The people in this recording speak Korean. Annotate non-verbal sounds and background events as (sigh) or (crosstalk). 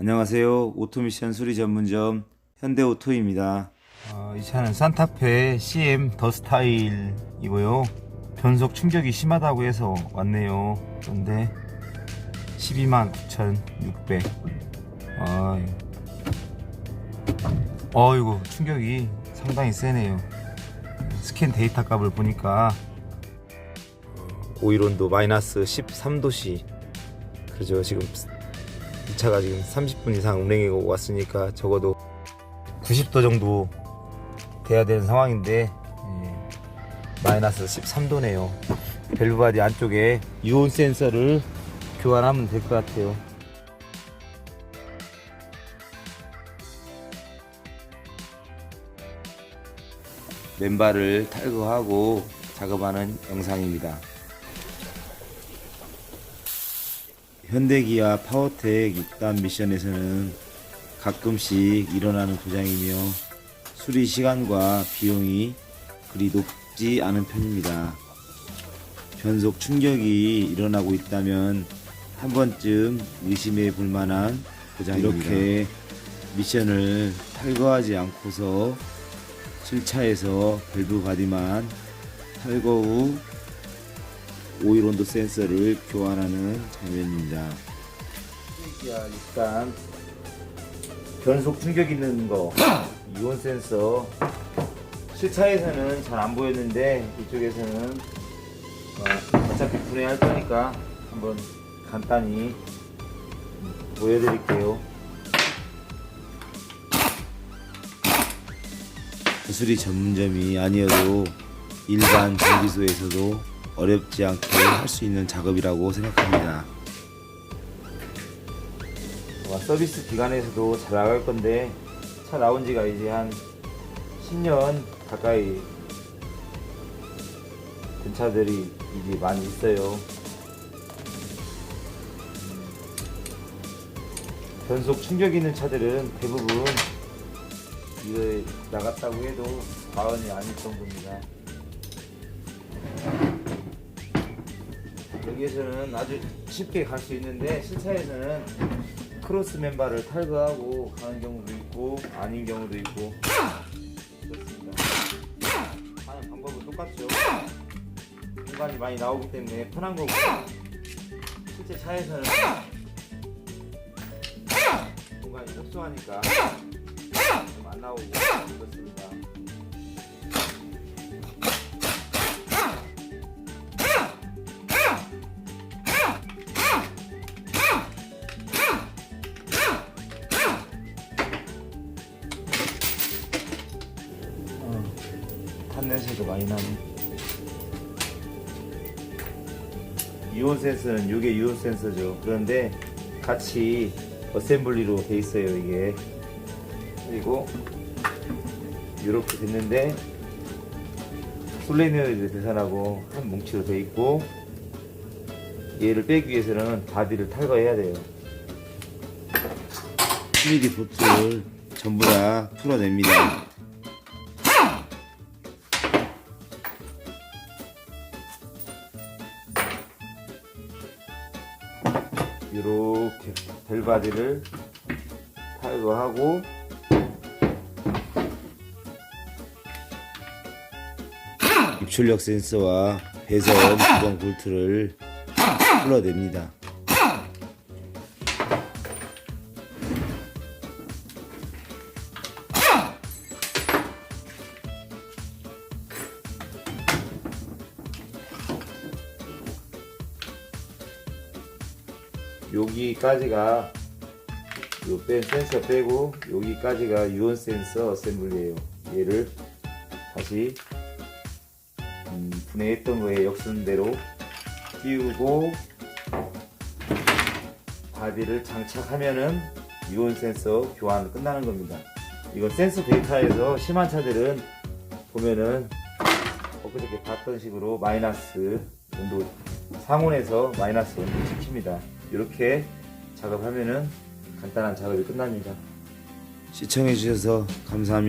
안녕하세요. 오토미션 수리 전문점 현대오토입니다. 어, 이 차는 산타페 CM 더 스타일이고요. 변속 충격이 심하다고 해서 왔네요. 그런데 12만 9,600. 아, 어이구 충격이 상당히 세네요. 스캔 데이터 값을 보니까 오일온도 마이너스 13도씨. 그죠 지금 이 차가 지금 30분 이상 운행해 왔으니까 적어도 90도 정도 돼야 되는 상황인데 예, 마이너스 13도네요. 밸브 바디 안쪽에 유온 센서를 교환하면 될 것 같아요. 맨발을 탈거하고 작업하는 영상입니다. 현대기아 파워텍 입단 미션에서는 가끔씩 일어나는 고장이며 수리 시간과 비용이 그리 높지 않은 편입니다. 변속 충격이 일어나고 있다면 한 번쯤 의심해 볼 만한 고장입니다. 이렇게 미션을 탈거하지 않고서 7차에서 밸브 바디만 탈거 후 오일 온도 센서를 교환하는 장면입니다. 일단 변속 충격 있는 거 (clears throat) 이온 센서 실차에서는 잘 안 보였는데 이쪽에서는 어, 어차피 분해할 거니까 한번 간단히 보여드릴게요. 수리 전문점이 아니어도 일반 정비소에서도 어렵지 않게 할 수 있는 작업이라고 생각합니다. 와, 서비스 기관에서도 잘 나갈 건데 차 나온 지가 이제 한 10년 가까이 된 차들이 이제 많이 있어요. 변속 충격 있는 차들은 대부분 이거 나갔다고 해도 과언이 아닐 정도입니다. 여기에서는 아주 쉽게 갈 수 있는데 실차에서는 크로스 맨발을 탈거하고 가는 경우도 있고 아닌 경우도 있고 그렇습니다. 하는 방법은 똑같죠. 공간이 많이 나오기 때문에 편한 거고 실제 차에서는 공간이 협소하니까 좀 안 나오고 그렇습니다. 냄새도 많이 나네. 이온 센서는 이게 이온 센서죠. 그런데 같이 어셈블리로 돼 있어요 이게. 그리고 이렇게 됐는데 솔레노이드 대산하고 한 뭉치로 돼 있고 얘를 빼기 위해서는 바디를 탈거해야 돼요. 3D 보트를 전부 다 풀어냅니다. 이렇게 벨바디를 탈거하고 입출력 센서와 배선 구동 볼트를 풀어냅니다. 여기까지가 요뺀 센서 빼고 여기까지가 유온 센서 어셈블리예요. 얘를 다시 음, 분해했던 거에 역순대로 끼우고 바디를 장착하면은 유온 센서 교환 끝나는 겁니다. 이건 센서 데이터에서 심한 차들은 보면은 엊그저께 봤던 식으로 마이너스 온도 상온에서 마이너스 온도 지킵니다. 이렇게 작업하면은 간단한 작업이 끝납니다. 시청해주셔서 감사합니다.